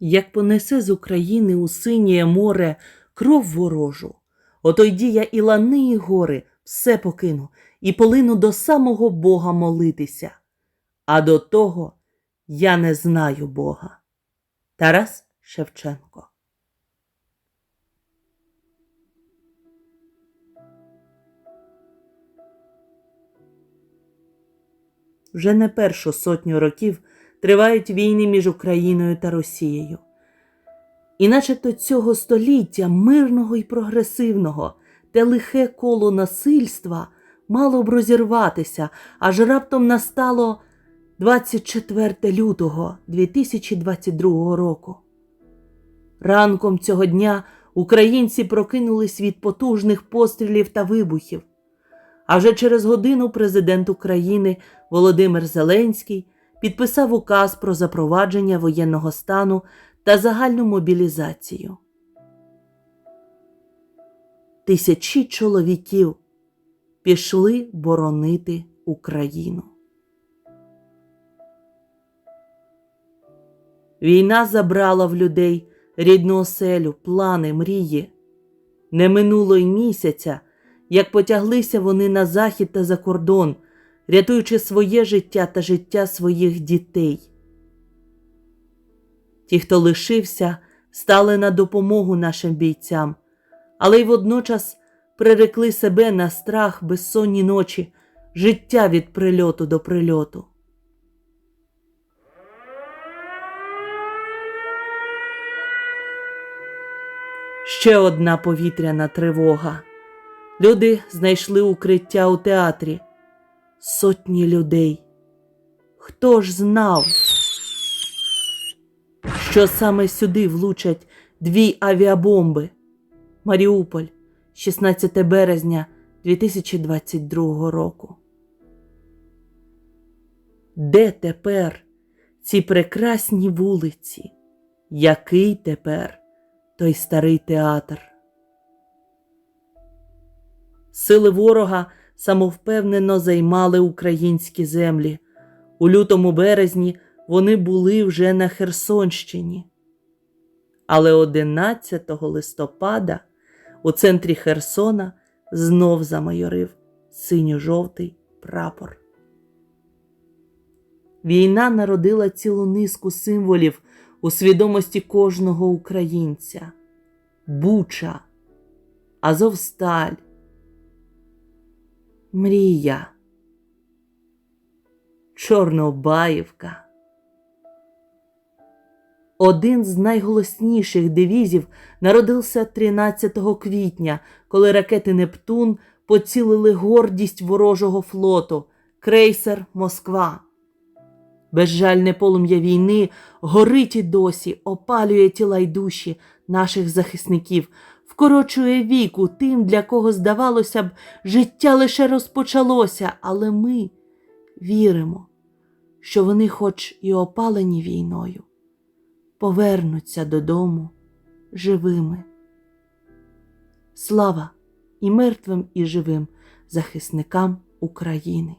Як понесе з України у синє море кров ворожу, отойді я і лани, і гори все покину, і полину до самого Бога молитися. А до того я не знаю Бога. Тарас Шевченко Вже не першу сотню років тривають війни між Україною та Росією. І начебто цього століття мирного і прогресивного, те лихе коло насильства мало б розірватися, аж раптом настало 24 лютого 2022 року. Ранком цього дня українці прокинулись від потужних пострілів та вибухів. А вже через годину президент України Володимир Зеленський підписав указ про запровадження воєнного стану та загальну мобілізацію. Тисячі чоловіків пішли боронити Україну. Війна забрала в людей рідну оселю, плани, мрії. Не минуло й місяця, як потяглися вони на захід та за кордон, рятуючи своє життя та життя своїх дітей. Ті, хто лишився, стали на допомогу нашим бійцям, але й водночас прирекли себе на страх безсонні ночі, життя від прильоту до прильоту. Ще одна повітряна тривога. Люди знайшли укриття у театрі. Сотні людей. Хто ж знав, що саме сюди влучать дві авіабомби? Маріуполь, 16 березня 2022 року. Де тепер ці прекрасні вулиці? Який тепер той старий театр? Сили ворога самовпевнено займали українські землі. У лютому березні вони були вже на Херсонщині. Але 11 листопада у центрі Херсона знов замайорив синьо-жовтий прапор. Війна народила цілу низку символів у свідомості кожного українця: Буча, Азовсталь, Мрія, Чорнобаївка. Один з найголосніших девізів народився 13 квітня, коли ракети Нептун поцілили гордість ворожого флоту крейсер Москва. Безжальне полум'я війни горить і досі, опалює тіла й душі наших захисників, вкорочує віку тим, для кого, здавалося б, життя лише розпочалося, але ми віримо, що вони, хоч і опалені війною, повернуться додому живими. Слава і мертвим, і живим захисникам України!